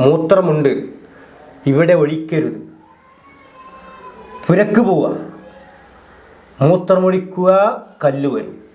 മൂത്രമുണ്ട്. ഇവിടെ ഒഴിക്കരുത്. പുരക്ക് പോവുക. മൂത്രമൊഴിക്കുക കല്ല് വരും.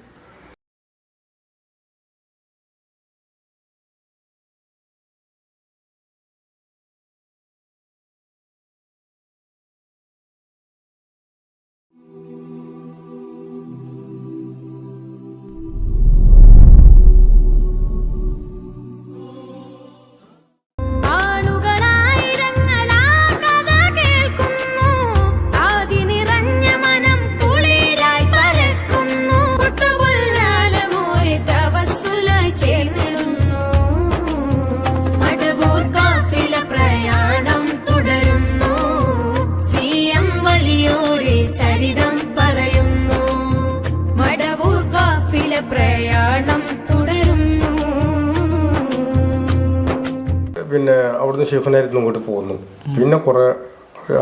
പിന്നെ അവിടുന്ന് ഷെയ്ഖുനായിരുന്നു ഇങ്ങോട്ട് പോന്നു പിന്നെ കുറേ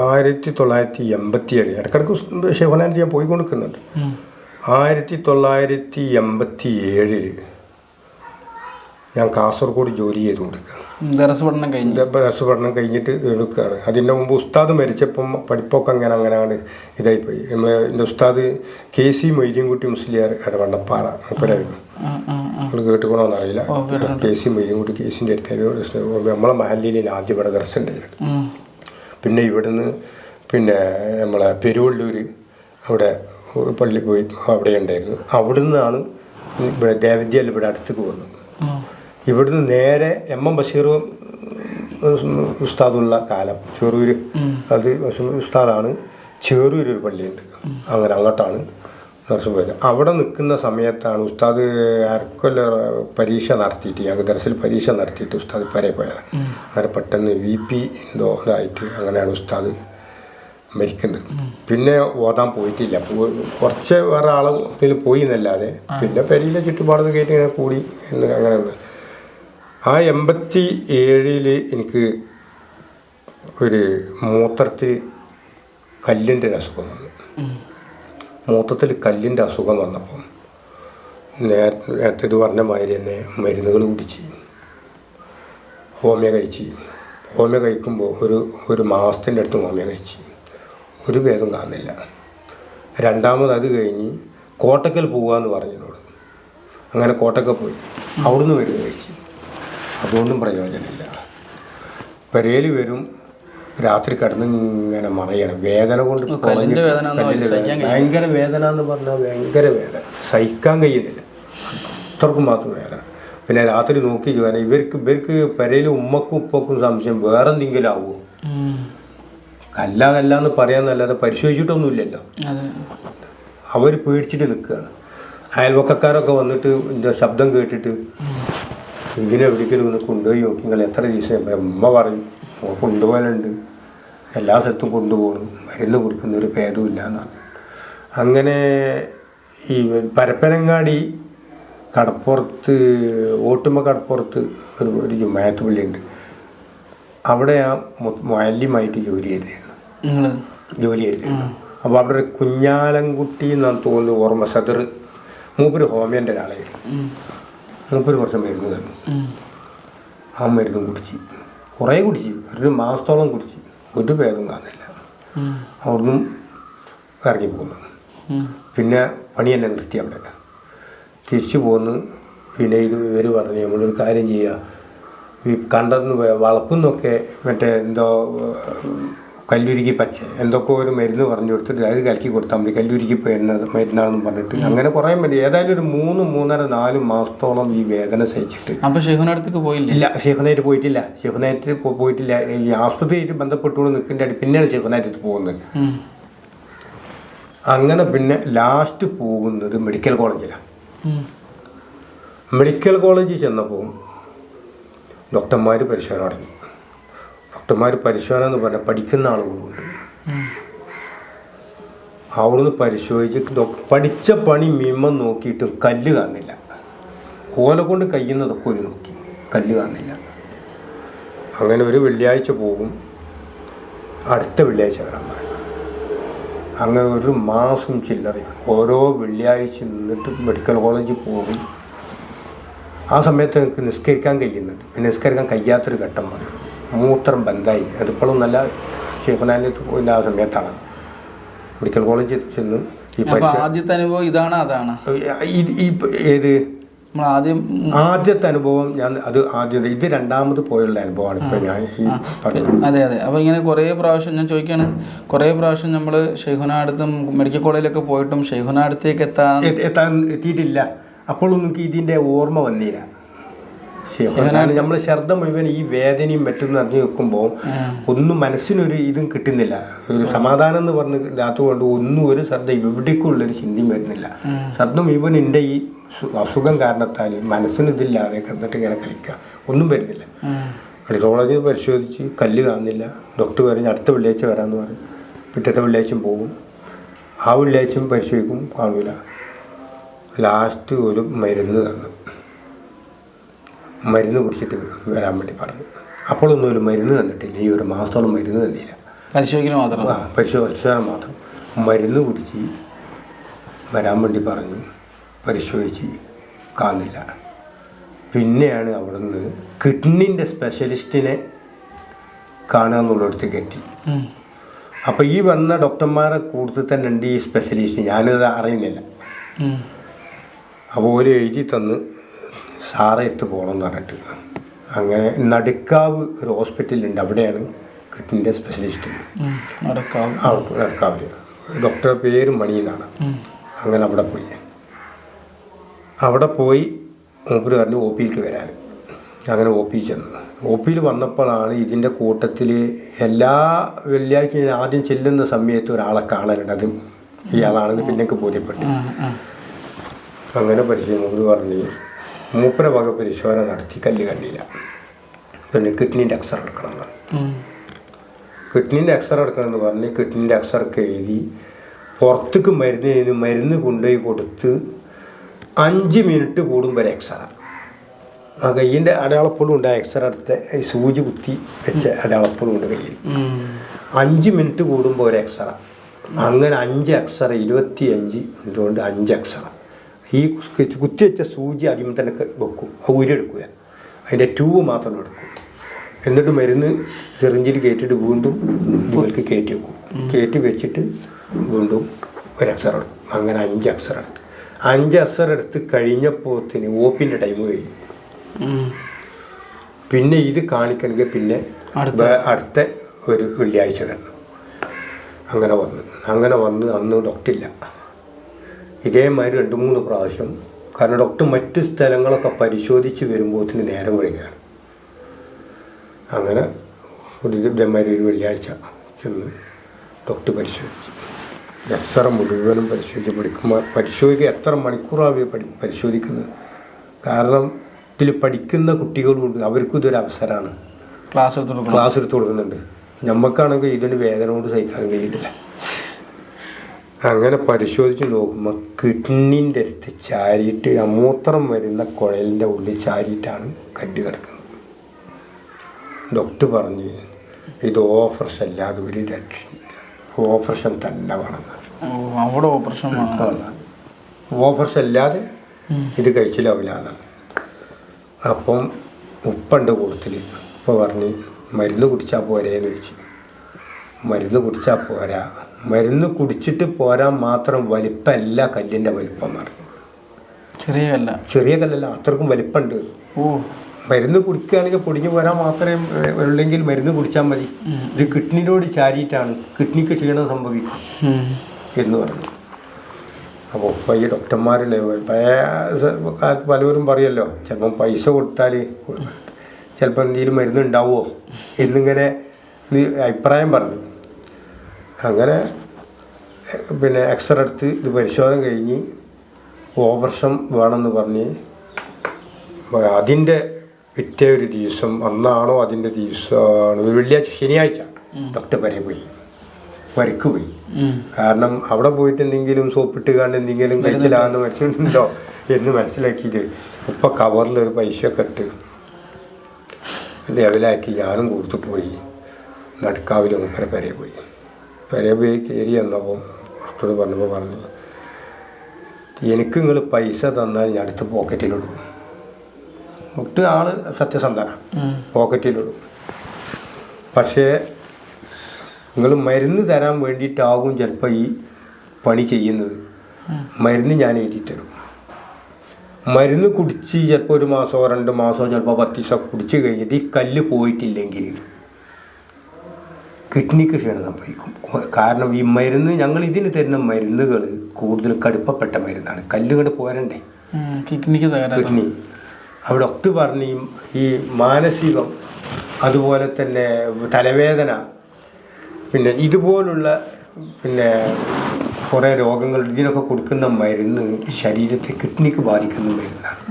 ആയിരത്തി തൊള്ളായിരത്തി എൺപത്തി ഏഴ് ഇടക്കിടക്ക് ഷെയ്ഖുനായിട്ട് ഞാൻ പോയിക്കൊണ്ടിരിക്കുന്നുണ്ട്. ആയിരത്തി തൊള്ളായിരത്തി എൺപത്തി ഏഴിൽ ഞാൻ കാസർഗോഡ് ജോലി ചെയ്ത് കൊടുക്കുകയാണ് പഠനം കഴിഞ്ഞു. എന്റെ പഠനം കഴിഞ്ഞിട്ട് എടുക്കുകയാണ്. അതിന്റെ മുമ്പ് ഉസ്താദ് മരിച്ചപ്പം പഠിപ്പൊക്കെ അങ്ങനെ അങ്ങനെയാണ് ഇതായിപ്പോയി. നമ്മളെ എന്റെ ഉസ്താദ് കെ സി മൊയ്തീൻകുട്ടി മുസ്ലിയാർ ഇടവണ്ണപ്പാറ ആ. നമ്മൾ കേട്ടുക്കണോന്ന് അറിയില്ല. കെ സി മൊയ്തീൻകുട്ടി കേസിന്റെ അടുത്ത് നമ്മളെ മഹല്ലിയിൽ ആദ്യം ഇവിടെ ദർശനം ഉണ്ടായിരുന്നു പിന്നെ ഇവിടുന്ന് പിന്നെ നമ്മളെ പെരുവള്ളൂർ അവിടെ പള്ളി പോയി അവിടെ ഉണ്ടായിരുന്നു. അവിടുന്നാണ് ഇവിടെ ദേവദ്യ ഇവിടെ അടുത്തേക്ക് പോകുന്നത്. ഇവിടുന്ന് നേരെ എം എം ബഷീർ ഉസ്താദുള്ള കാലം. ചെറൂര് അത് ഉസ്താദാണ്. ചെറൂര് ഒരു പള്ളിയുണ്ട് അങ്ങനെ അങ്ങോട്ടാണ്. ദർശനം പോയത്. അവിടെ നിൽക്കുന്ന സമയത്താണ് ഉസ്താദ് ആർക്കല്ല പരീക്ഷ നടത്തിയിട്ട് ഞങ്ങൾക്ക് ദർശനം പരീക്ഷ നടത്തിയിട്ട് ഉസ്താദ് പരെ പോയത്. അങ്ങനെ പെട്ടെന്ന് വി പി എന്തോ ഇതായിട്ട് അങ്ങനെയാണ് ഉസ്താദ് മരിക്കുന്നത്. പിന്നെ ഓതാൻ പോയിട്ടില്ല. കുറച്ച് വേറെ ആളെ പോയി എന്നല്ലാതെ പിന്നെ പെരിയിലെ ചുറ്റുപാട് കയറ്റി ഇങ്ങനെ കൂടി എന്ന് അങ്ങനെ. ആ എൺപത്തി ഏഴിൽ എനിക്ക് ഒരു മൂത്രത്തിൽ കല്ലിന്റെ ഒരു അസുഖം വന്നു. മൂത്രത്തിൽ കല്ലിന്റെ അസുഖം വന്നപ്പോൾ നേരത്തെ ഇത് പറഞ്ഞ മാതിരി തന്നെ മരുന്നുകൾ കുടിച്ച് ഹോമിയോ കഴിച്ച്. ഹോമിയോ കഴിക്കുമ്പോൾ ഒരു ഒരു മാസത്തിന്റെ അടുത്ത് ഹോമിയോ കഴിച്ച്. ഒരു ഭേദം കാണുന്നില്ല. രണ്ടാമത് അത് കഴിഞ്ഞ് കോട്ടക്കൽ പോകാമെന്ന് പറഞ്ഞതിനോട് അങ്ങനെ കോട്ടക്കൽ പോയി. അവിടുന്ന് മരുന്ന് കഴിച്ച്. അതുകൊണ്ടും പ്രയോജനമില്ല. പെരയിൽ വരും രാത്രി കിടന്ന് ഇങ്ങനെ മറിയണം. വേദന കൊണ്ട് ഭയങ്കര വേദന എന്ന് പറഞ്ഞാൽ ഭയങ്കര വേദന. സഹിക്കാൻ കഴിയുന്നില്ല. അത്രക്കും മാത്രം വേദന. പിന്നെ രാത്രി നോക്കി ചോദന ഇവർക്ക് ഇവർക്ക് പെരയിൽ ഉമ്മക്കും ഉപ്പക്കും സംശയം. വേറെ എന്തെങ്കിലും ആവുമോ. കല്ല കല്ല എന്ന് പറയാന്നല്ലാതെ പരിശോധിച്ചിട്ടൊന്നുമില്ലല്ലോ. അവർ പേടിച്ചിട്ട് നിൽക്കുകയാണ്. അയൽവക്കക്കാരൊക്കെ വന്നിട്ട് എന്താ ശബ്ദം കേട്ടിട്ട് ഇതിനെ എവിടേക്കെങ്കിലും ഒന്ന് കൊണ്ടുപോയി നോക്കി. നിങ്ങൾ എത്ര ദിവസം. ഉമ്മ പറയും. "ഓ, കൊണ്ടുപോകലുണ്ട്. എല്ലാ സ്ഥലത്തും കൊണ്ടുപോകണം. മരുന്ന് കുടിക്കുന്ന ഒരു ഭേദവും ഇല്ല എന്നാണ്. അങ്ങനെ ഈ പരപ്പനങ്ങാടി കടപ്പുറത്ത് ഓട്ടുമ കടപ്പുറത്ത് ഒരു ഒരു ജുമായത്ത് പള്ളിയുണ്ട്. അവിടെ ആ മാലിന്യമായിട്ട് ജോലി ചെയ്തിരുന്നു. ജോലി ചെയ്തിരുന്നു. അപ്പോൾ അവിടെ ഒരു കുഞ്ഞാലൻകുട്ടി എന്നാണ് തോന്നുന്നു ഓർമ്മ സദർ മൂപ്പര് ഹോമിയന്റെ ഒരാളായിരുന്നു. മൂപ്പര് കുറച്ച് മരുന്ന് തന്നു. ആ മരുന്നും കുടിച്ച്. കുറേ കുടിച്ച്. ഒരു മാസത്തോളം കുടിച്ച്. ഒരു ഭേദം കാണുന്നില്ല. അവിടുന്ന് ഇറങ്ങി പോകുന്നത് പിന്നെ പണി തന്നെ നിർത്തി അവിടെ. തിരിച്ചു പോന്ന്. പിന്നെ ഇത് ഇവർ പറഞ്ഞു നമ്മളൊരു കാര്യം ചെയ്യുക ഈ കണ്ടെന്ന് വളപ്പെന്നൊക്കെ മറ്റേ എന്തോ കല്ലുരുക്കി പച്ച എന്തൊക്കെ ഒരു മരുന്ന് പറഞ്ഞു കൊടുത്തിട്ട് അത് കലക്കി കൊടുത്താൽ മതി. കല്ലുരുക്കി പോയിരുന്ന മരുന്നാണെന്ന് പറഞ്ഞിട്ട് അങ്ങനെ കുറേ മതി ഏതായാലും ഒരു മൂന്ന് മൂന്നര നാല് മാസത്തോളം ഈ വേദന സഹിച്ചിട്ട്. അപ്പോൾ ഷെഹുനടുത്തേക്ക് പോയില്ല? ഇല്ല ഷെഹുനായിട്ട് പോയിട്ടില്ല. ഷെഹുനായിട്ട് പോയിട്ടില്ല. ഈ ആസ്പത്രിയായിട്ട് ബന്ധപ്പെട്ടുകൊണ്ട് നിൽക്കേണ്ട അടി പിന്നെയാണ് ഷെഹുനായിട്ട് പോകുന്നത്. അങ്ങനെ പിന്നെ ലാസ്റ്റ് പോകുന്നത് മെഡിക്കൽ കോളേജിലാണ്. മെഡിക്കൽ കോളേജിൽ ചെന്നപ്പോൾ ഡോക്ടർമാർ പരിശോധന തുടങ്ങി ഡോക്ടർമാർ പരിശോധന എന്ന് പറഞ്ഞാൽ പഠിക്കുന്ന ആളുകളുണ്ട്. അവിടുന്ന് പരിശോധിച്ച് പഠിച്ച പണി മിമ്മം നോക്കിയിട്ട് കല്ല് കാണില്ല. ഓല കൊണ്ട് കഴിയുന്നതൊക്കെ ഒരു നോക്കി. കല്ല് കാണില്ല. അങ്ങനെ ഒരു വെള്ളിയാഴ്ച പോകും. അടുത്ത വെള്ളിയാഴ്ച വരാൻ പറയും. അങ്ങനെ ഒരു മാസം ചില്ലറയും. ഓരോ വെള്ളിയാഴ്ച നിന്നിട്ട് മെഡിക്കൽ കോളേജിൽ പോകും. ആ സമയത്ത് എനിക്ക് നിസ്കരിക്കാൻ കഴിയുന്നുണ്ട്. നിസ്കരിക്കാൻ കഴിയാത്തൊരു ഘട്ടം വന്നു. മൂത്രം ബന്ധായി. അതിപ്പോഴും നല്ല ഷെയ്ഖുനാനിൽ പോയിന്റെ ആ സമയത്താണ്. മെഡിക്കൽ കോളേജിൽ ചെന്ന് ഈ ആദ്യത്തെ അനുഭവം ഇതാണ് അതാണ്? ഈ- ഏത്? ആദ്യം ആദ്യത്തെ അനുഭവം ഞാൻ അത് ആദ്യം ഇത് രണ്ടാമത് പോയുള്ള അനുഭവമാണ് ഇപ്പൊ ഞാൻ ഈ അതെ അതെ അപ്പൊ ഇങ്ങനെ കുറെ പ്രാവശ്യം ഞാൻ ചോദിക്കുകയാണ് കുറെ പ്രാവശ്യം നമ്മൾ ഷെയ്ഹുന അടുത്തും മെഡിക്കൽ കോളേജിലൊക്കെ പോയിട്ടും ഷെയ്ഹുന അടുത്തേക്ക് എത്താൻ എത്താൻ എത്തിയിട്ടില്ല. അപ്പോഴൊന്നും ഇതിന്റെ ഓർമ്മ വന്നില്ല. നമ്മൾ ശബ്ദം മുഴുവൻ ഈ വേദനയും മറ്റും നിറഞ്ഞു വെക്കുമ്പോൾ ഒന്നും മനസ്സിനൊരു ഇതും കിട്ടുന്നില്ല. ഒരു സമാധാനം എന്ന് പറഞ്ഞ് കൊണ്ട് ഒന്നും ഒരു ശ്രദ്ധ എവിടേക്കുള്ളൊരു ചിന്തയും വരുന്നില്ല. ശ്രദ്ധ മുഴുവൻ എന്റെ ഈ അസുഖം കാരണത്താൽ മനസ്സിന് ഇതില്ലാതെ കിടന്നിട്ട് ഇങ്ങനെ കളിക്കുക. ഒന്നും വരുന്നില്ല. മെഡിക്കൽ കോളേജിൽ പരിശോധിച്ച് കല്ല് കാണുന്നില്ല. ഡോക്ടർ പറഞ്ഞ് അടുത്ത വെള്ളിയാഴ്ച വരാമെന്ന് പറഞ്ഞു. പിറ്റത്തെ വെള്ളിയാഴ്ചയും പോകും. ആ വെള്ളിയാഴ്ചയും പരിശോധിക്കും കാണില്ല ലാസ്റ്റ് ഒരു മരുന്ന് തന്നു. മരുന്ന് കുടിച്ചിട്ട് വരാൻ വേണ്ടി പറഞ്ഞു. അപ്പോഴൊന്നും ഒരു മരുന്ന് തന്നിട്ടില്ല. ഈ ഒരു മാസത്തോളം മരുന്ന് തന്നില്ല. പരിശോധിക്കൽ മാത്രം? ആ പരിശോധിച്ചാൽ മാത്രം. മരുന്ന് കുടിച്ച് വരാൻ വേണ്ടി പറഞ്ഞു. പരിശോധിച്ച് കാണില്ല. പിന്നെയാണ് അവിടുന്ന് കിഡ്നിന്റെ സ്പെഷ്യലിസ്റ്റിനെ കാണുക എന്നുള്ളിടത്തേക്ക് എത്തി. അപ്പോൾ ഈ വന്ന ഡോക്ടർമാരെ കൂടുതൽ തന്നെ ഉണ്ട് ഈ സ്പെഷ്യലിസ്റ്റ്. ഞാനിത് അറിയുന്നില്ല. അപ്പോൾ ഒരു എഴുതി തന്ന് സാറെ എടുത്ത് പോകണമെന്ന് പറഞ്ഞിട്ട്. അങ്ങനെ നടുക്കാവ് ഒരു ഹോസ്പിറ്റലുണ്ട് അവിടെയാണ് കിഡ്നിന്റെ സ്പെഷ്യലിസ്റ്റ്. നടക്കാവ്. നടക്കാവിൽ ഡോക്ടറെ പേര് മണി എന്നാണ്. അങ്ങനെ അവിടെ പോയി. അവിടെ പോയി മൂപ്പര് പറഞ്ഞു ഒ പിയിലേക്ക് വരാൻ. അങ്ങനെ ഒ പി ചെന്നു. ഒ പിയിൽ വന്നപ്പോഴാണ് ഇതിന്റെ കൂട്ടത്തിൽ എല്ലാ വെള്ളിയാഴ്ച ആദ്യം ചെല്ലുന്ന സമയത്ത് ഒരാളെ കാണലുണ്ട്. അത് ഇയാളാണെന്ന് പിന്നെ ബോധ്യപ്പെട്ടു. അങ്ങനെ പരിശീലനം പറഞ്ഞ്. മൂപ്പര വക പരിശോധന നടത്തി കല്ല് കണ്ടില്ല. പിന്നെ കിഡ്നീന്റെ അക്സർ എടുക്കണം എന്ന് അക്സർ എടുക്കണം കിഡ്നീന്റെ എടുക്കണമെന്ന് പറഞ്ഞ് കിഡ്നീന്റെ എക്സ്റേക്ക് എഴുതി പുറത്തേക്ക് മരുന്ന് എഴുതി മരുന്ന് കൊണ്ടുപോയി കൊടുത്ത് അഞ്ച് മിനിറ്റ് കൂടുമ്പോൾ എക്സറ ആ. കയ്യിന്റെ അടയാളപ്പോഴും ഉണ്ട് ആ എക്സർ എടുത്ത് ഈ സൂചി കുത്തി വെച്ച അടയാളപ്പോഴും ഉണ്ട് കയ്യിൽ. അഞ്ച് മിനിറ്റ് കൂടുമ്പോൾ ഒരു എക്സറ അങ്ങനെ അഞ്ച് എക്സറ ഇരുപത്തി അഞ്ച് ഇതുകൊണ്ട് അഞ്ച് എക്സ്റേ ഈ കുത്തിവെച്ച സൂചി ആദ്യം തന്നെ വെക്കും. ഊരിയെടുക്കൂല അതിന്റെ ട്യൂബ് മാത്രം എടുക്കും. എന്നിട്ട് മരുന്ന് സിറിഞ്ചിൽ കയറ്റിയിട്ട് വീണ്ടും ഇവർക്ക് കയറ്റി വെക്കും. കയറ്റി വെച്ചിട്ട് വീണ്ടും ഒരു എക്സ്റേ എടുക്കും. അങ്ങനെ അഞ്ച് അക്സർ എടുത്ത്. അഞ്ച് അക്സർ എടുത്ത് കഴിഞ്ഞപ്പോത്തിന് ഓപ്പിന്റെ ടൈം കഴിഞ്ഞു. പിന്നെ ഇത് കാണിക്കണമെങ്കിൽ പിന്നെ അടുത്ത- അടുത്ത ഒരു വെള്ളിയാഴ്ച വരണം അങ്ങനെ വന്നു. അങ്ങനെ വന്ന് അന്ന് ഡോക്ടറില്ല ഇതേമാതിരി രണ്ട് മൂന്ന് പ്രാവശ്യം കാരണം ഡോക്ടർ മറ്റ് സ്ഥലങ്ങളൊക്കെ പരിശോധിച്ച് വരുമ്പോഴത്തിന് നേരം വൈകുകയാണ് അങ്ങനെ ഒരു ഇത് ഇതേമാതിരി ഒരു വെള്ളിയാഴ്ച ചെന്ന് ഡോക്ടർ പരിശോധിച്ചു. എക്സറ മുഴുവനും പരിശോധിച്ച് പഠിക്കുമ്പോൾ പരിശോധിക്കുക എത്ര മണിക്കൂറാവേ പഠി പരിശോധിക്കുന്നത്? കാരണം ഇതിൽ പഠിക്കുന്ന കുട്ടികളുണ്ട്. അവർക്കും ഇതൊരു അവസരമാണ്. ക്ലാസ് എടുത്ത് ക്ലാസ് എടുത്ത് കൊടുക്കുന്നുണ്ട്. നമുക്കാണെങ്കിൽ ഇതിന് വേദന കൊണ്ട് സഹിക്കാൻ കഴിയുന്നില്ല അങ്ങനെ പരിശോധിച്ച് നോക്കുമ്പോൾ കിഡ്നിന്റെ അടുത്ത് ചാരിയിട്ട് അമൂത്രം മൂത്രം വരുന്ന കുഴലിന്റെ ഉള്ളിൽ ചാരിയിട്ടാണ് കല്ല് കിടക്കുന്നത്. ഡോക്ടർ പറഞ്ഞു ഇത് ഓപ്പറേഷൻ അല്ലാതെ ഒരു രക്ഷ ഓപ്പറേഷൻ തന്നെ വേണം. അവിടെ ഓപ്പറേഷൻ ഓപ്പറേഷൻ അല്ലാതെ ഇത് കഴിച്ചിലാവില്ല എന്നാണ്. അപ്പം ഉപ്പുണ്ട് കൂടുതൽ ഉപ്പ പറഞ്ഞ് മരുന്ന് കുടിച്ചാൽ പോരേന്ന് ചോദിച്ചു. മരുന്ന് കുടിച്ചാൽ പോരാ. മരുന്ന് കുടിച്ചിട്ട് പോരാൻ മാത്രം വലിപ്പമല്ല കല്ലിന്റെ വലിപ്പം പറഞ്ഞു. ചെറിയ കല്ല. ചെറിയ കല്ലല്ല അത്രക്കും വലിപ്പമുണ്ട് ഓ. മരുന്ന് കുടിക്കുകയാണെങ്കിൽ പൊടിഞ്ഞു പോരാൻ മാത്രമേ ഉള്ളെങ്കിൽ മരുന്ന് കുടിച്ചാൽ മതി. ഇത് കിഡ്നിയോട് ചാരിയിട്ടാണ്. കിഡ്നിക്ക് ക്ഷീണം സംഭവിക്കും എന്ന് പറഞ്ഞു. അപ്പോൾ ഇപ്പോൾ ഈ ഡോക്ടർമാരില്ലേ പഴയ കാലത്ത് പലവരും പറയല്ലോ ചിലപ്പം പൈസ കൊടുത്താൽ ചിലപ്പോൾ എന്തെങ്കിലും മരുന്ന് ഉണ്ടാവുമോ എന്നിങ്ങനെ അഭിപ്രായം പറഞ്ഞു. അങ്ങനെ പിന്നെ എക്സ്റേ എടുത്ത് ഇത് പരിശോധന കഴിഞ്ഞ് ഓപ്പറേഷൻ വേണമെന്ന് പറഞ്ഞ് അതിന്റെ പിറ്റേ ഒരു ദിവസം അന്നാണോ അതിന്റെ ദിവസമാണ് വെള്ളിയാഴ്ച ശനിയാഴ്ച ഡോക്ടർ വരെ പോയി. വരക്ക് പോയി. കാരണം അവിടെ പോയിട്ട് എന്തെങ്കിലും സോപ്പിട്ട് കണ്ട് എന്തെങ്കിലും കഴിച്ചില്ലാന്ന് മനസ്സിലുണ്ടോ എന്ന് മനസ്സിലാക്കിയിട്ട് ഇപ്പൊ കവറിലൊരു ഒരു പൈസയൊക്കെ ഇട്ട് ലെവലാക്കി ഞാനും കൊടുത്തു പോയി. നടുക്കാവിലും മുപ്പര പോയി. പോയി കയറി വന്നപ്പോൾ ഡോക്ടർ പറഞ്ഞപ്പോൾ പറഞ്ഞു എനിക്ക് നിങ്ങൾ പൈസ തന്നാൽ ഞാൻ അടുത്ത് പോക്കറ്റിലിടും ഒട്ട് ആൾ സത്യസന്ധന. പോക്കറ്റിലിടും പക്ഷേ നിങ്ങൾ മരുന്ന് തരാൻ വേണ്ടിയിട്ടാകും ചിലപ്പോൾ ഈ പണി ചെയ്യുന്നത്. മരുന്ന് ഞാൻ എഴുതി തരും മരുന്ന് കുടിച്ച് ചിലപ്പോൾ ഒരു മാസമോ രണ്ട് മാസമോ ചിലപ്പോൾ പത്ത് ദിവസം കുടിച്ച് കഴിഞ്ഞിട്ട് ഈ കല്ല് പോയിട്ടില്ലെങ്കിൽ കിഡ്നിക്ക് ക്ഷീണം സംഭവിക്കും. കാരണം ഈ മരുന്ന് ഞങ്ങൾ ഇതിന് തരുന്ന മരുന്നുകൾ കൂടുതൽ കടുപ്പപ്പെട്ട മരുന്നാണ്. കല്ലുകൊണ്ട് പോരണ്ടേ? കിഡ്നിക്ക് കിഡ്നി. അവിടെ ഒക്കെ പറഞ്ഞു ഈ- മാനസികം അതുപോലെ തന്നെ തലവേദന പിന്നെ ഇതുപോലുള്ള പിന്നെ കുറേ രോഗങ്ങൾ ഇതിനൊക്കെ കൊടുക്കുന്ന മരുന്ന് ശരീരത്തെ കിഡ്നിക്ക് ബാധിക്കുന്ന മരുന്നാണ്.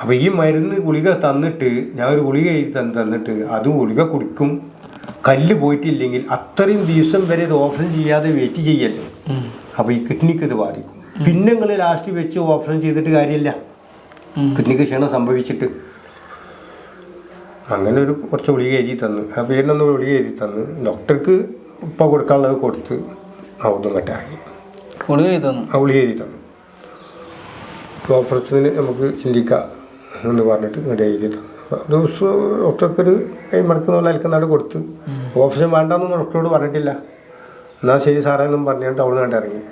അപ്പോൾ ഈ മരുന്ന് ഗുളിക തന്നിട്ട് ഞാൻ ഒരു ഗുളിക എഴുതി തന്നിട്ട് അതും ഗുളിക കുടിക്കും. കല്ല് പോയിട്ടില്ലെങ്കിൽ അത്രയും ദിവസം വരെ ഇത് ഓപ്പറേഷൻ ചെയ്യാതെ വെയിറ്റ് ചെയ്യല്ലേ? അപ്പൊ അപ്പോൾ ഈ കിഡ്നിക്ക് ഇത് ബാധിക്കും. പിന്നെ നിങ്ങൾ ലാസ്റ്റ് വെച്ച് ഓപ്പറേഷൻ ചെയ്തിട്ട് കാര്യമില്ല. കിഡ്നിക്ക് ക്ഷീണം സംഭവിച്ചിട്ട്. അങ്ങനെ ഒരു കുറച്ച് ഗുളിക എഴുതി തന്നു. ആ പേരിനൊന്ന് ഗുളിക എഴുതി തന്നു. ഡോക്ടർക്ക് ഇപ്പൊ കൊടുക്കാനുള്ളത് കൊടുത്ത് അവിടുന്ന് ഇറങ്ങി. ഗുളിക ചെയ്തു തന്നു? ആ ഗുളിക എഴുതി തന്നു. ഓപ്പറേഷന് നമുക്ക് ചിന്തിക്കാം എന്ന് പറഞ്ഞിട്ട് ഇവിടെ എഴുതി തന്നു. ദിവസം ഡോക്ടർക്ക് ഒരു കൈ മടക്കുന്ന പോലെ അലക്കുന്നാട് കൊടുത്ത്. ഓപ്ഷൻ വേണ്ടെന്ന് ഡോക്ടറോട് പറഞ്ഞിട്ടില്ല. എന്നാൽ ശരി സാറേ എന്നും പറഞ്ഞിട്ട് അവിടെ നിന്ന് ഇറങ്ങി.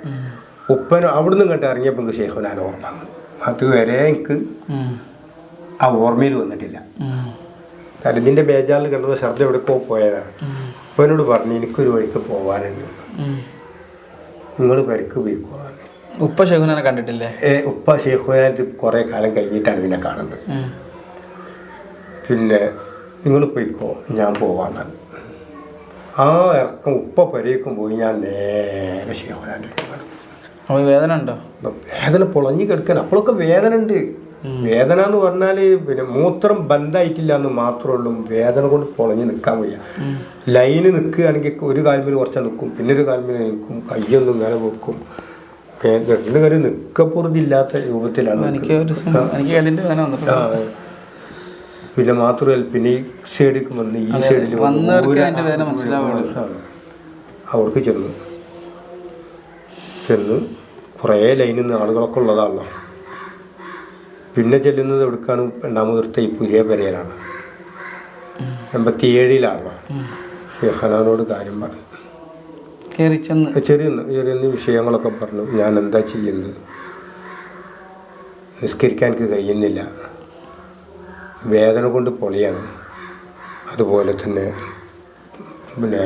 ഉപ്പന അവിടെ നിന്ന് ഇങ്ങോട്ട് ഇറങ്ങിയപ്പോൾ എനിക്ക് ശേഷം ഞാൻ ഓർമ്മ അതുവരെ എനിക്ക് ആ ഓർമ്മയിൽ വന്നിട്ടില്ല. കാരണം ഇതിന്റെ ബേജാറിൽ കണ്ടത് ശ്രദ്ധ എവിടേക്കോ പോയതാണ്. ഉപ്പനോട് പറഞ്ഞു എനിക്കൊരു വഴിക്ക് പോകാനുണ്ട്. നിങ്ങൾ പരിക്ക് പോയിക്കോ ഉപ്പ ഷെഹുനാനെ കണ്ടിട്ടില്ലേ? ഏ ഉപ്പ ശേഖുനായിട്ട് കുറേ കാലം കഴിഞ്ഞിട്ടാണ് പിന്നെ കാണുന്നത്. പിന്നെ നിങ്ങൾ പോയിക്കോ ഞാൻ പോവാണ് ആ ഇറക്കം ഉപ്പ പരേക്കും പോയി ഞാൻ നേരെ അപ്പൊ വേദന ഉണ്ടോ? വേദന പൊളഞ്ഞു കിടക്കാൻ അപ്പോഴൊക്കെ വേദന ഉണ്ട്. വേദന എന്ന് പറഞ്ഞാൽ പിന്നെ മൂത്രം ബന്ധായിട്ടില്ല എന്ന് മാത്രമേ ഉള്ളൂ. വേദന കൊണ്ട് പൊളഞ്ഞ് നിൽക്കാൻ വയ്യ. ലൈന് നിൽക്കുകയാണെങ്കിൽ ഒരു കാൽമേൽ കുറച്ച് നിൽക്കും. പിന്നെ ഒരു കാൽമേൽ നിൽക്കും. കയ്യൊന്നും ഇങ്ങനെ വെക്കും. രണ്ടു രണ്ട് കാര്യം നിൽക്കപ്പുറത്തില്ലാത്ത രൂപത്തിലാണ് എനിക്ക് ഒരു സ- എനിക്ക് കല്ലിന്റെ വേദന വന്നിട്ടുണ്ട് ആ. പിന്നെ മാത്രമല്ല പിന്നെ ഈ സൈഡിലേക്ക് വന്ന് ഈ സൈഡിൽ. അവർക്ക് ചെന്നു ചെന്ന് കുറേ ലൈനിൽ നിന്ന് ആളുകളൊക്കെ ഉള്ളതാണല്ലോ. പിന്നെ ചെല്ലുന്നത് എവിടേക്കാണ് രണ്ടാമതെടുത്ത ഈ പുതിയ പെരയിലാണ് എൺപത്തി ഏഴിലാണല്ലോ ഷെഹനാനോട് കാര്യം പറഞ്ഞു. ചെറിയ ചെറിയ വിഷയങ്ങളൊക്കെ പറഞ്ഞു. ഞാൻ എന്താ ചെയ്യുന്നത്? നിസ്കരിക്കാൻ എനിക്ക് കഴിയുന്നില്ല. വേദന കൊണ്ട് പൊളിയാണ്. അതുപോലെ തന്നെ പിന്നെ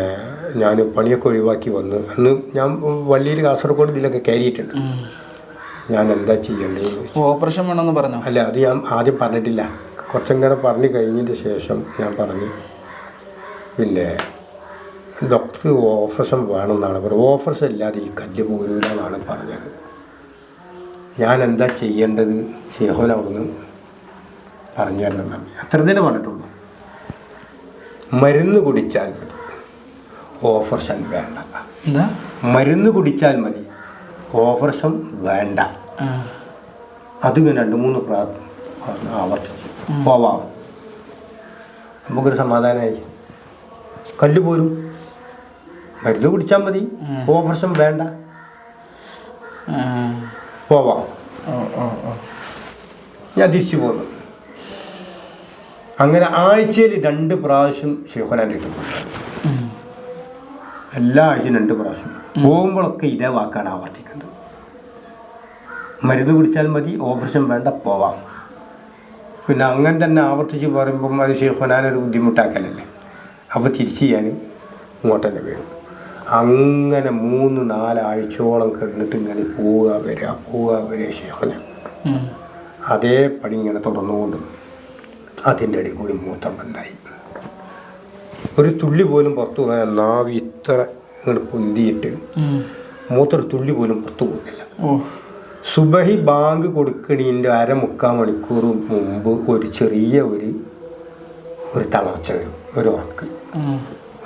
ഞാൻ പണിയൊക്കെ ഒഴിവാക്കി വന്ന് അന്ന് ഞാൻ വള്ളിയിൽ കാസർഗോഡ് ഇതിലൊക്കെ കയറിയിട്ടുണ്ട്. ഞാൻ എന്താ ചെയ്യേണ്ടത് ഓപ്പറേഷൻ വേണമെന്ന് പറഞ്ഞു? അല്ല അത് ഞാൻ ആദ്യം പറഞ്ഞിട്ടില്ല. കുറച്ചങ്ങനെ പറഞ്ഞു കഴിഞ്ഞതിന് ശേഷം ഞാൻ പറഞ്ഞു. പിന്നെ ഡോക്ടർ ഓഫർസം വേണമെന്നാണ് പറഞ്ഞത്. ഓപ്പറേഷൻ ഇല്ലാതെ ഈ കല്ല് പോരൂല എന്നാണ് പറഞ്ഞത്. ഞാൻ എന്താ ചെയ്യേണ്ടത്? ഷെഹോൻ അവിടുന്ന് പറഞ്ഞു തരണം പറഞ്ഞു അത്ര തന്നെ പറഞ്ഞിട്ടുള്ളൂ. മരുന്ന് കുടിച്ചാൽ മതി. ഓഫർഷൻ വേണ്ട. എന്താ? മരുന്ന് കുടിച്ചാൽ മതി. ഓപ്പറേഷൻ വേണ്ട. അതിങ്ങനെ രണ്ട് മൂന്ന് പ്രാവശ്യം ആവർത്തിച്ച്. പോവാം. നമുക്കൊരു സമാധാനമായി കല്ല് പോരും. മരുന്ന് കുടിച്ചാൽ മതി. ഓപ്പറേഷൻ വേണ്ട. പോവാം. ഞാൻ തിരിച്ചു പോന്നു. അങ്ങനെ ആഴ്ചയിൽ രണ്ട് പ്രാവശ്യം ഷെയ്ഖനാന്റെ ഉം. എല്ലാ ആഴ്ചയും രണ്ട് പ്രാവശ്യം. പോകുമ്പോഴൊക്കെ ഇതേ വാക്കാണ് ആവർത്തിക്കുന്നത്. മരുന്ന് കുടിച്ചാൽ മതി ഓപ്പറേഷൻ വേണ്ട പോവാം. പിന്നെ അങ്ങനെ തന്നെ ആവർത്തിച്ച് പറയുമ്പം അത് ഷെയ്ഖനാനൊരു ബുദ്ധിമുട്ടാക്കലല്ലേ? അപ്പോൾ തിരിച്ച് ഞാൻ ഇങ്ങോട്ട് തന്നെ വരും. അങ്ങനെ മൂന്ന് നാലാഴ്ചയോളം കിടന്നിട്ട് ഇങ്ങനെ പോവുക വരിക പോവുക വരിക ഷെയ്ഖനാൻ. ഉം. അതേ പണി ഇങ്ങനെ തുടർന്നുകൊണ്ട് അതിന്റെ അടി കൂടി മൂത്രം വന്നായി. ഒരു തുള്ളി പോലും പുറത്തു പോകാൻ നാവ് ഇത്ര ഇങ്ങോട്ട് പൊന്തിയിട്ട് മൂത്ര തുള്ളി പോലും പുറത്തു പോകുന്നില്ല സുബഹി ബാങ്ക് കൊടുക്കണീന്റെ അരമുക്കാൽ മണിക്കൂർ മുമ്പ് ഒരു ചെറിയ ഒരു ഒരു തളർച്ച വരും ഒരു ഉറക്ക്.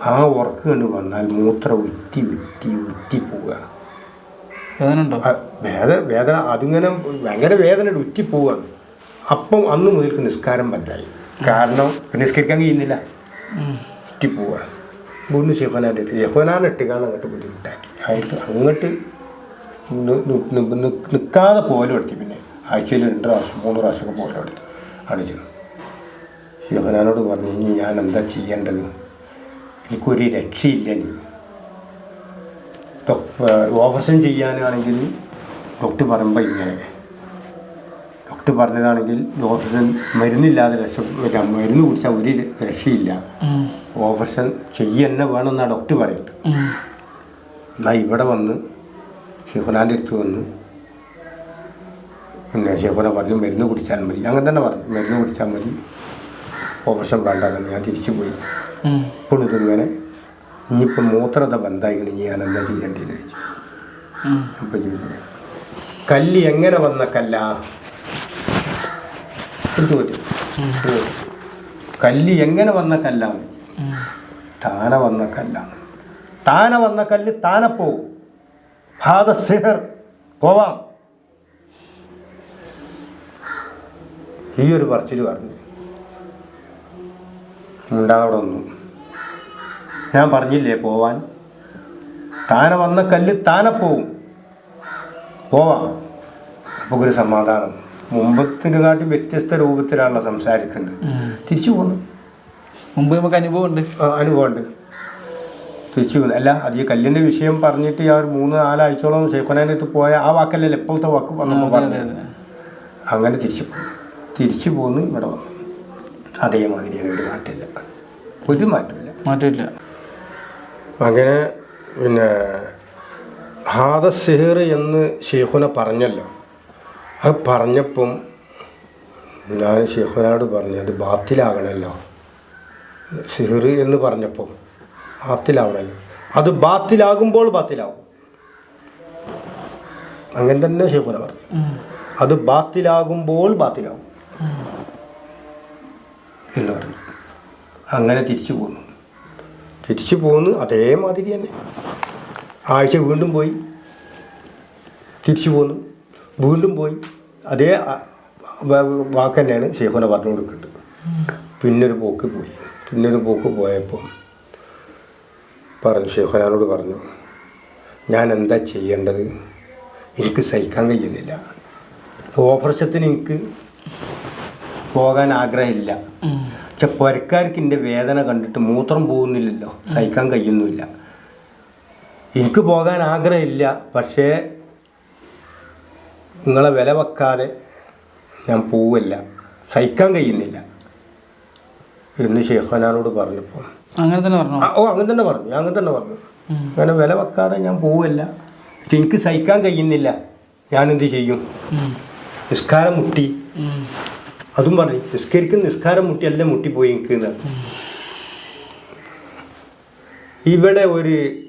ആ ഉറക്ക് കണ്ട് വന്നാൽ മൂത്രം ഉറ്റി ഉറ്റി ഉറ്റി പോവുകയാണ് വേദന വേദന അതിങ്ങനെ ഭയങ്കര വേദന ഉറ്റി പോവാണ് അപ്പം അന്ന് മുതൽക്ക് നിസ്കാരം പറ്റായി. കാരണം നിസ്കരിക്കാൻ കഴിയുന്നില്ല. ഉം. ഉറ്റി പോവാണ് വീണ്ടും ഷെഹനാന്റെ യഹോനാൻ ഇട്ടുകാണ് അങ്ങോട്ട് ബുദ്ധിമുട്ടാക്കി. ആയിട്ട് അങ്ങോട്ട് നിൽക്കാതെ പോലും എടുത്തി പിന്നെ. ആഴ്ചയിൽ രണ്ട് പ്രാവശ്യം മൂന്ന് പ്രാവശ്യമൊക്കെ പോലും എടുത്തു ആണ് ചെയ്യുന്നത് ഷെഹനാനോട് പറഞ്ഞു ഇനി ഞാൻ എന്താ ചെയ്യേണ്ടത്? എനിക്കൊരു രക്ഷയില്ല നീ ഓപ്പറേഷൻ ചെയ്യാനാണെങ്കിൽ ഡോക്ടർ പറയുമ്പോൾ ഇങ്ങനെ. ഡോക്ടർ പറഞ്ഞതാണെങ്കിൽ ഓപ്പറേഷൻ മരുന്നില്ലാതെ രക്ഷ മരുന്ന് കുടിച്ചാൽ ഒരു രക്ഷയില്ല. ഓപ്പറേഷൻ ചെയ്യന്നെ വേണമെന്നാണ് ഡോക്ടർ പറയുന്നത്. എന്നാ എന്നാൽ ഇവിടെ വന്ന് ഷെഫുനാന്റെ അടുത്ത് വന്ന് പിന്നെ ഷെഫുന പറഞ്ഞു മരുന്ന് കുടിച്ചാൽ മതി. അങ്ങനെ തന്നെ പറഞ്ഞു മരുന്ന് കുടിച്ചാൽ മതി. ഓപ്പറേഷൻ വേണ്ടാന്ന് ഞാൻ തിരിച്ചു പോയി. ഇപ്പോൾ ഇതിങ്ങനെ ഇനിയിപ്പോൾ മൂത്രത ബന്ധായിക്കണെങ്കിൽ ഞാൻ എന്താ ചെയ്യേണ്ടതെന്ന് ചോദിച്ചു. അപ്പം ചോദിച്ചു. കല്ല് എങ്ങനെ വന്ന കല്ല? ഒരു കല്ല് എങ്ങനെ വന്ന കല്ലാണ്? താന വന്ന കല്ലാണ്. താന വന്ന കല്ല് താന പോവും. ഹാദ സിഹർ പോവാം. ഈ ഒരു പറച്ചിൽ പറഞ്ഞു. ഉണ്ടാവിടെ ഒന്നും? ഞാൻ പറഞ്ഞില്ലേ പോവാൻ? താന വന്ന കല്ല് താന പോവും. പോവാം. അപ്പോൾ ഒരു സമാധാനം. മുമ്പത്തിനെക്കാട്ടി വ്യത്യസ്ത രൂപത്തിലാണല്ലോ സംസാരിക്കുന്നത്. തിരിച്ചു പോന്നു. മുമ്പ് നമുക്ക് അനുഭവം ഉണ്ട്. ആ, അനുഭവമുണ്ട് തിരിച്ചു പോകുന്നു അല്ല അത് ഈ കല്ലിന്റെ വിഷയം പറഞ്ഞിട്ട് ആ ഒരു മൂന്ന് നാലാഴ്ചയോളം ഷെയ്ഖുനാനത്ത് പോയ ആ വാക്കല്ലല്ലോ എപ്പോഴത്തെ വാക്ക് പറഞ്ഞത്. അങ്ങനെ തിരിച്ചു തിരിച്ചു പോന്ന് ഇവിടെ വന്നു. അതേമാതിരി ഒരു മാറ്റമില്ല. ഒരു മാറ്റമില്ല. മാറ്റമില്ല. അങ്ങനെ പിന്നെ ഹാദ സിഹിർ എന്ന് ഷെയ്ഖുന പറഞ്ഞല്ലോ. അത് പറഞ്ഞപ്പം ഞാൻ ഷെഹുനോട് പറഞ്ഞു അത് ബാത്തിലാകണമല്ലോ സിഹിർ എന്ന് പറഞ്ഞപ്പം ബാത്തിലാവണമല്ലോ അത് ബാത്തിലാകുമ്പോൾ ബാത്തിലാവും. അങ്ങനെ തന്നെ ഷെയ്ഖുന പറഞ്ഞു. അത് ബാത്തിലാകുമ്പോൾ ബാത്തിലാവും. എന്ന് പറഞ്ഞു. അങ്ങനെ തിരിച്ചു പോന്നു. തിരിച്ചു പോന്നു അതേമാതിരി തന്നെ. ആഴ്ച വീണ്ടും പോയി. തിരിച്ചു പോന്നു. വീണ്ടും പോയി. അതേ വാക്ക് തന്നെയാണ് ഷെയ്ഫോനെ പറഞ്ഞു കൊടുക്കുന്നത്. പിന്നൊരു പോക്ക് പോയി. പിന്നൊരു പോക്ക് പോയപ്പോൾ പറഞ്ഞു ഷെയ്ഖുനാനോട് പറഞ്ഞു ഞാൻ എന്താ ചെയ്യേണ്ടത്? എനിക്ക് സഹിക്കാൻ കഴിയുന്നില്ല. ഓഫർഷത്തിന് എനിക്ക് പോകാൻ ആഗ്രഹമില്ല. പക്ഷെ പുരക്കാർക്ക് എന്റെ വേദന കണ്ടിട്ട് മൂത്രം പോകുന്നില്ലല്ലോ. സഹിക്കാൻ കഴിയുന്നില്ല. എനിക്ക് പോകാൻ ആഗ്രഹമില്ല. പക്ഷേ നിങ്ങളെ വില വെക്കാതെ ഞാൻ പോവില്ല. സഹിക്കാൻ കഴിയുന്നില്ല. എന്ന് ഷെയ്ഖാനോട് പറഞ്ഞപ്പോൾ അങ്ങനെ തന്നെ പറഞ്ഞു? ഓ അങ്ങനെ തന്നെ പറഞ്ഞു. ഞാൻ അങ്ങനെ തന്നെ പറഞ്ഞു. അങ്ങനെ വില വെക്കാതെ ഞാൻ പോവില്ല. പക്ഷെ എനിക്ക് സഹിക്കാൻ കഴിയുന്നില്ല. ഞാൻ എന്ത് ചെയ്യും? നിസ്കാരം മുട്ടി. അതും പറഞ്ഞു. നിസ്കരിക്കുന്ന നിസ്കാരം മുട്ടി അല്ല മുട്ടിപ്പോയി എനിക്ക് ഇവിടെ ഒരു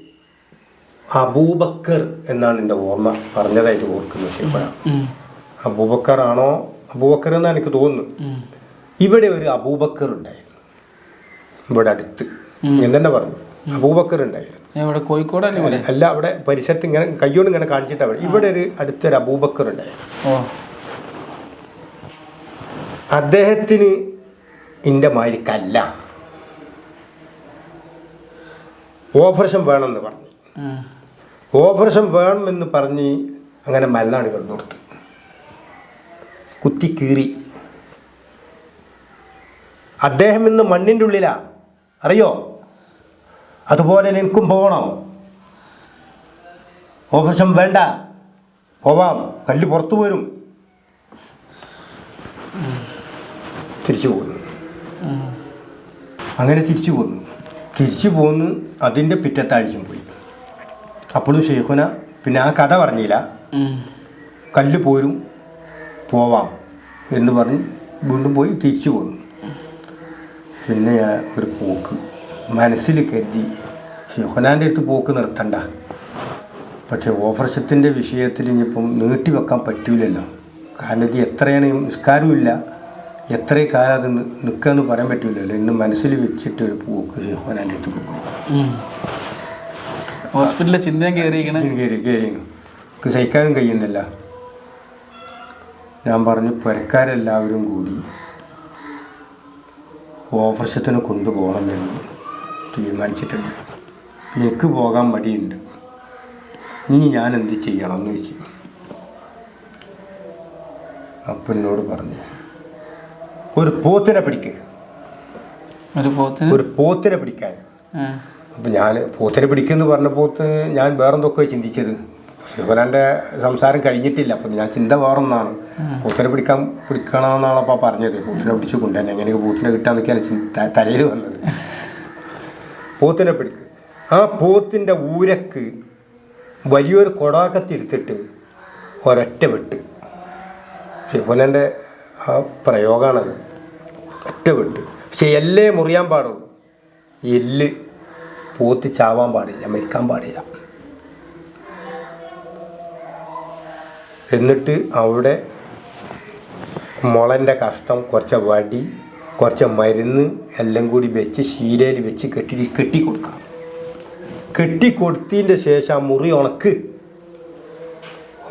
അബൂബക്കർ എന്നാണ് എന്റെ ഓർമ്മ. പറഞ്ഞതായിട്ട് ഓർക്കുന്നത് ശരിപ്പഴ ഉം. അബൂബക്കർ ആണോ അബൂബക്കർ എന്നാണ് എനിക്ക് തോന്നുന്നു. ഇവിടെ ഒരു അബൂബക്കർ ഉണ്ടായിരുന്നു. ഇവിടെ അടുത്ത്. ഞാൻ തന്നെ പറഞ്ഞു. അബൂബക്കർ ഉണ്ടായിരുന്നു. കോഴിക്കോട് അല്ല അവിടെ പരിസരത്ത് ഇങ്ങനെ കയ്യോണ്ട് ഇങ്ങനെ കാണിച്ചിട്ട് ഇവിടെ ഒരു അടുത്തൊരു അബൂബക്കർ ഉണ്ടായിരുന്നു. അദ്ദേഹത്തിന് ഇന്റെ മാരിക്കല്ല. ഓപ്പറേഷൻ വേണമെന്ന് പറഞ്ഞു. ഓപ്പറേഷൻ വേണമെന്ന് പറഞ്ഞ് അങ്ങനെ മലനാടുകൾ നിർത്തി കുത്തി കീറി. അദ്ദേഹം ഇന്ന് മണ്ണിന്റെ ഉള്ളിലാണ് അറിയോ? അതുപോലെ നിനക്കും പോകണം. ഓപ്പറേഷൻ വേണ്ട. പോവാം. കല്ല് പുറത്തു വരും. തിരിച്ചു പോന്നു. അങ്ങനെ തിരിച്ചു പോന്നു. തിരിച്ചു പോന്ന്. അതിന്റെ പിറ്റത്താഴ്ചയും പോയി. അപ്പോഴും ഷെയ്ഖുന പിന്നെ ആ കഥ പറഞ്ഞില്ല. കല്ല് പോരും പോവാം എന്ന് പറഞ്ഞ് വീണ്ടും പോയി തിരിച്ചു പോന്നു. പിന്നെ ഞാൻ ഒരു പോക്ക്. മനസ്സിൽ കരുതി ഷെയ്ഖുനാന്റെ അടുത്ത് പോക്ക് നിർത്തണ്ട. പക്ഷേ ഓഫർഷത്തിന്റെ വിഷയത്തിൽ ഇനിയിപ്പം നീട്ടി വെക്കാൻ പറ്റൂലല്ലോ. കാരണം ഇത് എത്രയാണ് നിസ്കാരമില്ല എത്ര കാലം അത് നിൽക്കുക എന്ന് പറയാൻ പറ്റില്ലല്ലോ ഇന്ന് മനസ്സിൽ വെച്ചിട്ട് ഒരു പോക്ക് ഷെയ്ഖുനാന്റെ അടുത്തേക്ക് പോയി. ഹോസ്പിറ്റലിലെ ചിന്തയും കയറിയിരിക്കണേ? കയറി കയറി എനിക്ക് സഹിക്കാനും കഴിയുന്നില്ല. ഞാൻ പറഞ്ഞു പുരക്കാരെല്ലാവരും കൂടി ഓപ്പറേഷത്തിന് കൊണ്ടുപോകണമെന്ന് തീരുമാനിച്ചിട്ടുണ്ട്. എനിക്ക് പോകാൻ മടിയുണ്ട്. ഇനി ഞാൻ എന്ത് ചെയ്യണം എന്ന് ചോദിച്ചു. അപ്പം എന്നോട് പറഞ്ഞു ഒരു പോത്തിനെ പിടിക്കേ. ഒരു പോത്തിന്? ഒരു പോത്തിനെ പിടിക്കാൻ. അപ്പം ഞാൻ പോത്തിനെ പിടിക്കുമെന്ന് പറഞ്ഞപ്പോൾ ഞാൻ വേറെന്തൊക്കെ ചിന്തിച്ചത്. ശിവരാന്റെ സംസാരം കഴിഞ്ഞിട്ടില്ല. അപ്പം ഞാൻ ചിന്ത വേറൊന്നാണ്. പൂത്തിനെ പിടിക്കാൻ പിടിക്കണമെന്നാണ് അപ്പം പറഞ്ഞത്. പൂത്തിനെ പിടിച്ച് കൊണ്ടുതന്നെ എങ്ങനെയൊക്കെ പൂത്തിനെ കിട്ടാന്നൊക്കെയാണ് തലയിൽ വന്നത്. പൂത്തിനെ പിടിക്ക്. ആ പൂത്തിന്റെ ഊരക്ക് വലിയൊരു കൊടാക്കത്തിരുത്തിട്ട് ഒരൊറ്റ വെട്ട്. ശിവനന്റെ ആ പ്രയോഗമാണത് ഒറ്റ വെട്ട്. പക്ഷെ എല്ലേ മുറിയാൻ പാടുള്ളൂ. എല്ല് പോത്ത് ചാവാൻ പാടില്ല മരിക്കാൻ പാടില്ല. എന്നിട്ട് അവിടെ മുളന്റെ കഷ്ടം കുറച്ച് വടി കുറച്ച് മരുന്ന് എല്ലാം കൂടി വെച്ച് ശീലയിൽ വെച്ച് കെട്ടി കെട്ടിക്കൊടുക്കണം കെട്ടിക്കൊടുത്തതിന്റെ ശേഷം ആ മുറി ഉണക്ക്.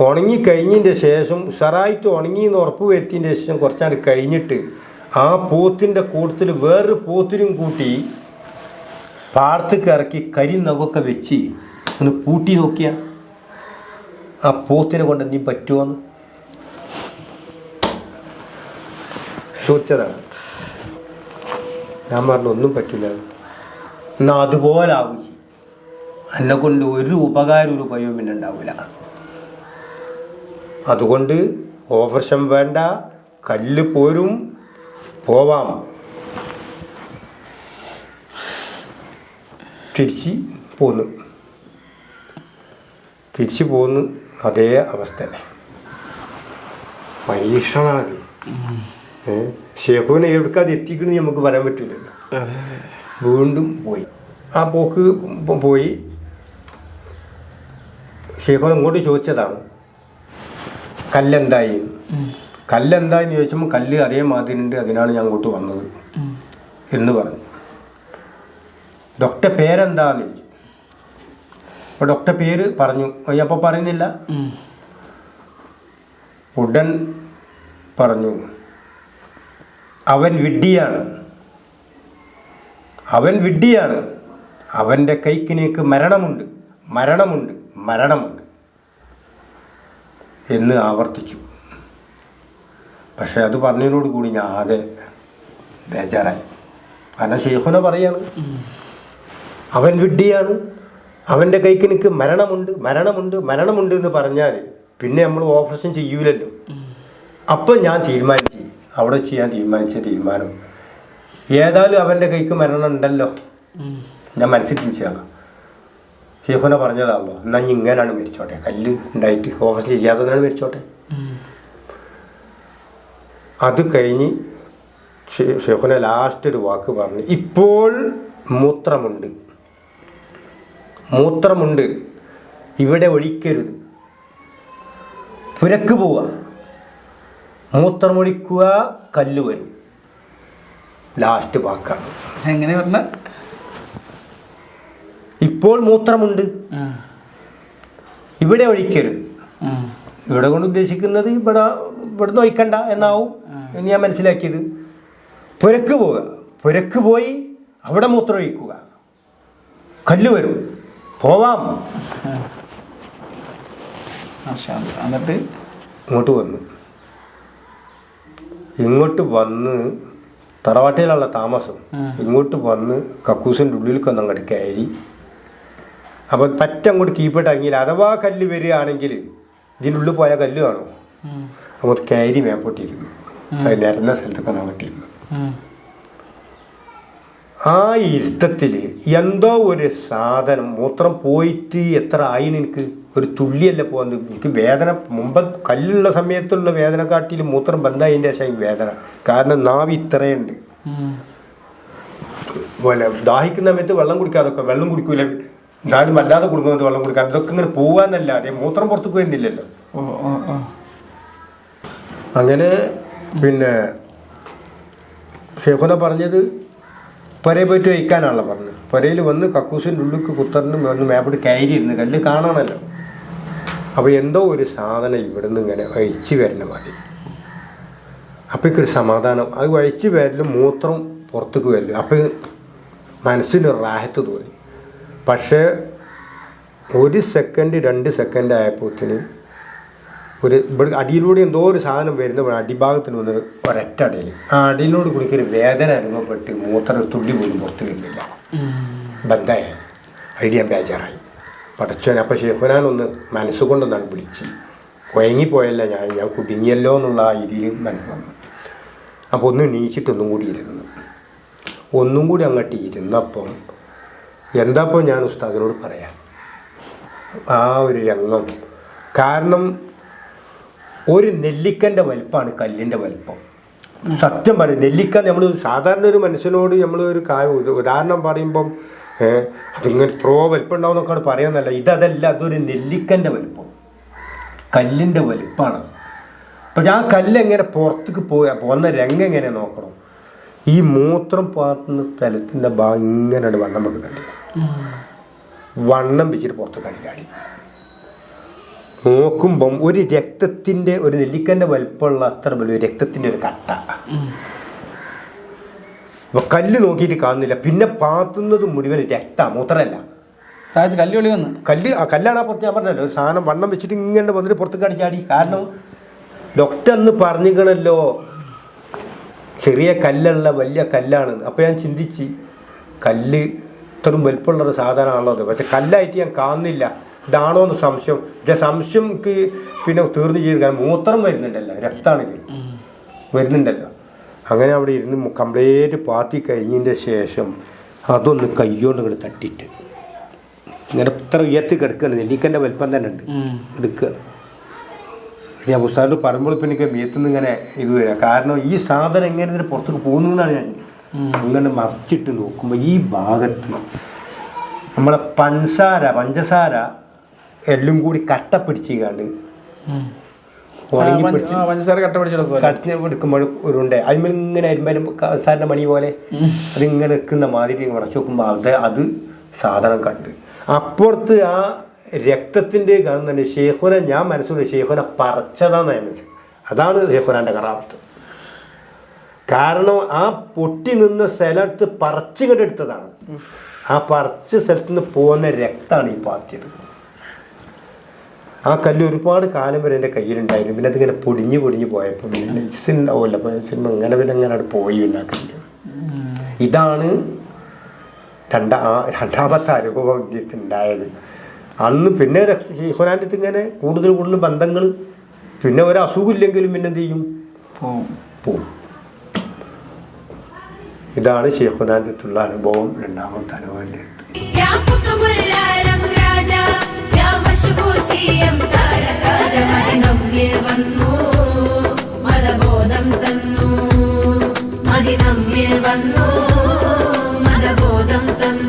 ഉണങ്ങി കഴിഞ്ഞതിന്റെ ശേഷം ഉഷാറായിട്ട് ഉണങ്ങി എന്ന് ഉറപ്പ് വരുത്തിയതിന്റെ ശേഷം കുറച്ചാണ്ട് കഴിഞ്ഞിട്ട് ആ പോത്തിന്റെ കൂട്ടത്തിൽ വേറൊരു പോത്തിനും കൂട്ടി പാടത്തേക്ക് ഇറക്കി കരി നഖമൊക്കെ വെച്ച് ഒന്ന് പൂട്ടി നോക്കിയ. ആ പോത്തിനെ കൊണ്ട് നീ പറ്റുമോന്ന് ചോദിച്ചതാണ്. ഞാൻ പറഞ്ഞു ഒന്നും പറ്റില്ല എന്നാ അതുപോലെ ആവും എന്നെ കൊണ്ട് ഒരു ഉപകാരം ഒരു ഉപയോഗം പിന്നെ ഉണ്ടാവില്ല അതുകൊണ്ട് ഓപ്പറേഷൻ വേണ്ട കല്ല് പോരും പോവാം. തിരിച്ച് പോന്നു. തിരിച്ചു പോന്നു അതേ അവസ്ഥ. പരീക്ഷണത് ഷെഹുവിനെ എവിടേക്കത് എത്തിക്കണമെന്ന് നമുക്ക് പറയാൻ പറ്റില്ലല്ലോ വീണ്ടും പോയി. ആ പോക്ക് പോയി. ഷെയ്ഖോൻ ഇങ്ങോട്ട് ചോദിച്ചതാണ്. കല്ലെന്തായി? കല്ലെന്തായെന്ന് ചോദിച്ചപ്പോൾ കല്ല് അതേ മാതിരി ഉണ്ട് അതിനാണ് ഞാൻ അങ്ങോട്ട് വന്നത് എന്ന് പറഞ്ഞു. ഡോക്ടർ പേരെന്താന്ന് ചോദിച്ചു. അപ്പോൾ ഡോക്ടറെ പേര് പറഞ്ഞു. അപ്പോൾ പറയുന്നില്ല. ഉടൻ പറഞ്ഞു. അവൻ വിഡ്ഡിയാണ് അവൻ വിഡ്ഡിയാണ് അവന്റെ കൈക്കിനേക്ക് മരണമുണ്ട്. മരണമുണ്ട്. മരണമുണ്ട്. എന്ന് ആവർത്തിച്ചു. പക്ഷെ അത് പറഞ്ഞതിനോട് കൂടി ഞാൻ ആകെ ബേജാറായി. കാരണം ഷെയ്ഖുന പറയാണ്. അവൻ വിഡ്ഢിയാണ്. അവന്റെ കൈക്ക് എനിക്ക് മരണമുണ്ട് മരണമുണ്ട് മരണമുണ്ട് എന്ന് പറഞ്ഞാൽ പിന്നെ നമ്മൾ ഓപ്പറേഷൻ ചെയ്യൂലല്ലോ. അപ്പം ഞാൻ തീരുമാനിച്ചു അവിടെ വെച്ച് ഞാൻ തീരുമാനിച്ച തീരുമാനം. ഏതായാലും അവന്റെ കൈക്ക് മരണം ഉണ്ടല്ലോ. ഞാൻ മനസ്സിൽ തിരിച്ചാണ് ഷെയ്ഖുന പറഞ്ഞതാണല്ലോ എന്നാൽ ഇങ്ങനെയാണ് മരിച്ചോട്ടെ. കല്ല് ഉണ്ടായിട്ട് ഓപ്പറേഷൻ ചെയ്യാതെ മരിച്ചോട്ടെ. അത് കഴിഞ്ഞ് ഷെയ്ഖുന ലാസ്റ്റ് ഒരു വാക്ക് പറഞ്ഞു ഇപ്പോൾ മൂത്രമുണ്ട്. മൂത്രമുണ്ട്. ഇവിടെ ഒഴിക്കരുത്. പുരക്ക് പോവുക. മൂത്രമൊഴിക്കുക കല്ല് വരും. ലാസ്റ്റ് വാക്കാണ്. എങ്ങനെ പറഞ്ഞ? ഇപ്പോൾ മൂത്രമുണ്ട്. ഇവിടെ ഒഴിക്കരുത്. ഇവിടെ കൊണ്ട് ഉദ്ദേശിക്കുന്നത് ഇവിടെ ഇവിടുന്ന് ഒഴിക്കണ്ട എന്നാവും. എന്ന് ഞാൻ മനസ്സിലാക്കിയത്. പുരക്ക് പോവുക. പുരക്ക് പോയി അവിടെ മൂത്രം ഒഴിക്കുക. കല്ല് വരും. പോവാം. എന്നിട്ട്? ഇങ്ങോട്ട് വന്നു. ഇങ്ങോട്ട് വന്ന് തറവാട്ടിലുള്ള താമസം. ഇങ്ങോട്ട് വന്ന് കക്കൂസിന്റെ ഉള്ളിലേക്ക് ഒന്ന് അങ്ങോട്ട് കയറി. അപ്പൊ പറ്റ അങ്ങോട്ട് കീപ്പിട്ട് അഥവാ കല്ല് വരികയാണെങ്കിൽ ഇതിനുള്ളിൽ പോയ കല്ല് കാണോ. അങ്ങോട്ട് കയറി മേപ്പോട്ടിരുന്നു അത് നിരന്ന സ്ഥലത്തൊക്കെ അങ്ങോട്ടിരുന്നു ഉം. ആ ഇരുത്തത്തിൽ എന്തോ ഒരു സാധനം മൂത്രം പോയിട്ട് എത്ര ആയിന് എനിക്ക്? ഒരു തുള്ളിയല്ല പോകുന്നത് എനിക്ക് വേദന മുമ്പ് കല്ലുള്ള സമയത്തുള്ള വേദന കാട്ടിൽ മൂത്രം ബന്ധമായതിന്റെ ശേഷം വേദന. കാരണം നാവ് ഇത്രയുണ്ട്. പോലെ ദാഹിക്കുന്ന സമയത്ത് വെള്ളം കുടിക്കാതൊക്കെ വെള്ളം കുടിക്കൂല. ഞാനും അല്ലാതെ കൊടുക്കുന്നത് വെള്ളം കുടിക്കാൻ ഇതൊക്കെ ഇങ്ങനെ പോവാന്നല്ലാതെ മൂത്രം പുറത്തു പോയിരുന്നില്ലല്ലോ അങ്ങനെ പിന്നെ ഷെഫുന പറഞ്ഞത് പുരയെ പോയിട്ട് വയ്ക്കാനാണല്ലോ പറഞ്ഞത്. പുരയിൽ വന്ന് കക്കൂസിന്റെ ഉള്ളിക്ക് കുത്തറിനും വന്ന് മേപ്പോട്ട് കയറിയിരുന്നു കല്ല് കാണണമല്ലോ. അപ്പോൾ എന്തോ ഒരു സാധനം ഇവിടുന്ന് ഇങ്ങനെ വഹിച്ച് വരണ മതി. അപ്പോഴേക്കൊരു സമാധാനം. അത് വഹിച്ച് വരലും മൂത്രം പുറത്തേക്ക് വരലും. അപ്പോൾ മനസ്സിന് റാഹത്ത് തോന്നി. പക്ഷേ ഒരു സെക്കൻഡ് രണ്ട് സെക്കൻഡ് ആയപ്പോഴത്തേന് ഒരു ഇവിടെ അടിയിലൂടെ എന്തോ ഒരു സാധനം വരുന്ന അടിഭാഗത്തിന് വന്നൊരു ഒരൊറ്റ അടിയിൽ. ആ അടിയിലൂടെ കുടിക്കൊരു വേദന അനുഭവപ്പെട്ട് മൂത്ര തുള്ളി പോലും പുറത്ത് വരുന്നില്ല. ബന്ധമായി ഐഡിയ ബേജാറായി. പടച്ചോൻ അപ്പോൾ ഒന്ന് മനസ്സുകൊണ്ടൊന്നാണ് വിളിച്ച്. കുഴങ്ങിപ്പോയല്ല ഞാൻ ഞാൻ കുടുങ്ങിയല്ലോ എന്നുള്ള ആ ഇതിൽ മനസ്സ് വന്നു. അപ്പോൾ ഒന്ന് നീച്ചിട്ടൊന്നും കൂടി ഇരുന്നു. ഒന്നും കൂടി അങ്ങോട്ട് ഇരുന്നപ്പം എന്താപ്പോൾ ഞാൻ ഉസ്താദിനോട് പറയാം. ആ ഒരു രംഗം. കാരണം ഒരു നെല്ലിക്കന്റെ വലിപ്പമാണ് കല്ലിന്റെ വലിപ്പം. സത്യം പറയും നെല്ലിക്ക നമ്മൾ സാധാരണ ഒരു മനുഷ്യനോട് നമ്മൾ ഒരു കാര്യം ഉദാഹരണം പറയുമ്പം ഏഹ് അതിങ്ങനെ ത്രോ വലിപ്പം ഉണ്ടാവുന്നൊക്കെയാണ് പറയുന്നല്ല ഇതല്ല അതൊരു നെല്ലിക്കന്റെ വലിപ്പം. കല്ലിന്റെ വലിപ്പമാണ് അപ്പം ഞാൻ കല്ലെങ്ങനെ പുറത്തേക്ക് പോയാൽ പോകുന്ന രംഗം എങ്ങനെ നോക്കണം? ഈ മൂത്രം പാത്തുന്ന സ്ഥലത്തിന്റെ ഭാഗം ഇങ്ങനെ വണ്ണം വെക്കുന്നുണ്ട്. വണ്ണം വെച്ചിട്ട് പുറത്ത് കളിക്കാടി നോക്കുമ്പം ഒരു രക്തത്തിന്റെ ഒരു നെല്ലിക്കന്റെ വലിപ്പമുള്ള അത്ര വലിയ രക്തത്തിന്റെ ഒരു കട്ട. അപ്പൊ കല്ല് നോക്കിയിട്ട് കാണുന്നില്ല. പിന്നെ പാത്തുന്നത് മുഴുവൻ രക്ത മൂത്രമല്ല. കല്ല് വന്ന്. കല്ല് കല്ലാണ് പുറത്ത് ഞാൻ പറഞ്ഞല്ലോ. ഒരു സാധനം വണ്ണം വെച്ചിട്ട് ഇങ്ങനെ വന്നിട്ട് പുറത്ത് കടിച്ചാടി കാരണം ഡോക്ടർ അന്ന് പറഞ്ഞിക്കണല്ലോ ചെറിയ കല്ലുള്ള വലിയ കല്ലാണ്. അപ്പോൾ ഞാൻ ചിന്തിച്ച് കല്ല് ഇത്രയും വലിപ്പമുള്ളൊരു സാധനമാണല്ലോ അത്. പക്ഷെ കല്ലായിട്ട് ഞാൻ കാണുന്നില്ല. ഇതാണോ എന്ന് സംശയം. പക്ഷെ സംശയം പിന്നെ തീർന്നു ചെയ്ത് കാരണം മൂത്രം വരുന്നുണ്ടല്ലോ രക്തമാണെങ്കിൽ വരുന്നുണ്ടല്ലോ. അങ്ങനെ അവിടെ ഇരുന്ന് കംപ്ലീറ്റ് പാത്തി കഴിഞ്ഞതിന്റെ ശേഷം അതൊന്ന് കയ്യോണ്ട് ഇങ്ങോട്ട് തട്ടിയിട്ട് ഇങ്ങനെ ഇത്ര ഉയർത്തി കിടക്കുകയാണ് നെല്ലിക്കന്റെ വലിപ്പം തന്നെ ഉണ്ട്. എടുക്കുക ഞാൻ പുസ്തകത്തിൽ പറയുമ്പോൾ ഇപ്പം എനിക്ക് മീത്തുനിന്ന് ഇങ്ങനെ ഇത് വരിക കാരണം ഈ സാധനം എങ്ങനെ ഇതിന് പുറത്തേക്ക് പോകുന്നു എന്നാണ് ഞാൻ അങ്ങനെ മറിച്ചിട്ട് നോക്കുമ്പോൾ ഈ ഭാഗത്ത് നമ്മളെ പഞ്ചസാര പഞ്ചസാര എല്ലാം കൂടി കട്ട പിടിച്ചിക്കാണ്ട് ഉണങ്ങി പിടിച്ച് പഞ്ചസാര കട്ട പിടിച്ചെടുക്കുക കട്ടിന് എടുക്കുമ്പോൾ അതിന്മേൽ ഇങ്ങനെ സാറിന്റെ മണി പോലെ അതിങ്ങനെ നിൽക്കുന്ന മാതിരി ഉറച്ചു നോക്കുമ്പോൾ അത് അത് സാധനം കണ്ട്. അപ്പുറത്ത് ആ രക്തത്തിന്റെ കാണുന്നുണ്ട് ഷേഖുന ഞാൻ മനസ്സിലുണ്ട് ഷേഖുന പറച്ചതാന്ന് ഞാൻ മനസ്സിലായി അതാണ് ഷേഖുനാന്റെ കറാമത്ത് കാരണം ആ പൊട്ടി നിന്ന സ്ഥലത്ത് പറിച്ചു കണ്ടെടുത്തതാണ് ആ പറിച്ച സ്ഥലത്ത് നിന്ന് പോകുന്ന രക്തമാണ് ഈ പാത്തിയത്. ആ കല്ല് ഒരുപാട് കാലം വരെ എന്റെ കയ്യിലുണ്ടായിരുന്നു. പിന്നെ അതിങ്ങനെ പൊടിഞ്ഞ് പൊടിഞ്ഞ് പോയപ്പോൾ പിന്നെ ഉണ്ടാവില്ല അപ്പോൾ സിനിമ ഇങ്ങനെ പിന്നെ അങ്ങനെ അവിടെ പോയി പിന്നെ ആ കല്ല്. ഇതാണ് രണ്ടാ ആ രണ്ടാമത്തെ അനുഭവം ഉണ്ടായത് അന്ന് പിന്നെ ഷെയ്ഖുനാന്റെ അടുത്ത് ഇങ്ങനെ കൂടുതൽ കൂടുതൽ ബന്ധങ്ങൾ പിന്നെ ഒരു അസുഖമില്ലെങ്കിലും പിന്നെ എന്ത് ചെയ്യും? പോവും. പോവും. ഇതാണ് ഷെയ്ഖുനാന്റെ അടുത്തുള്ള അനുഭവം രണ്ടാമത്തെ അനുഭവം എന്റെ അടുത്ത്. സി എം താരരാജമായി നമ്മെ തന്നു. മതി നമ്മെ വന്നു. മതബോധം തന്നു.